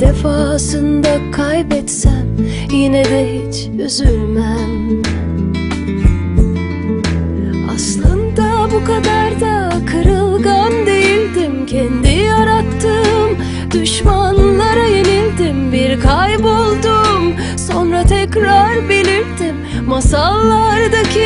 Defasında kaybetsem yine de hiç üzülmem. Aslında bu kadar da kırılgan değildim. Kendi yarattığım düşmanlara yenildim. Bir kayboldum sonra tekrar belirttim Masallardaki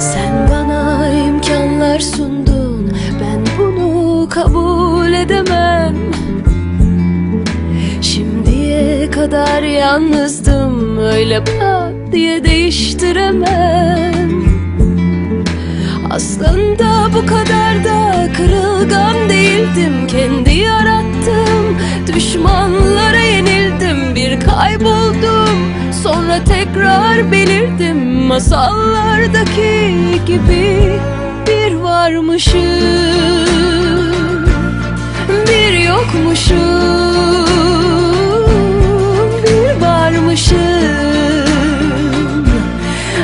Sen bana imkanlar sundun Ben bunu kabul edemem. Şimdiye kadar yalnızdım Öyle pat diye değiştiremem Aslında bu kadar da kırılgan değildim. Kendi yarattım düşmanlara yenildim. Bir kayboldum sonra tekrar belirdim. Masallardaki gibi bir varmışım Bir yokmuşum Bir varmışım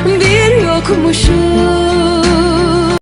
Bir yokmuşum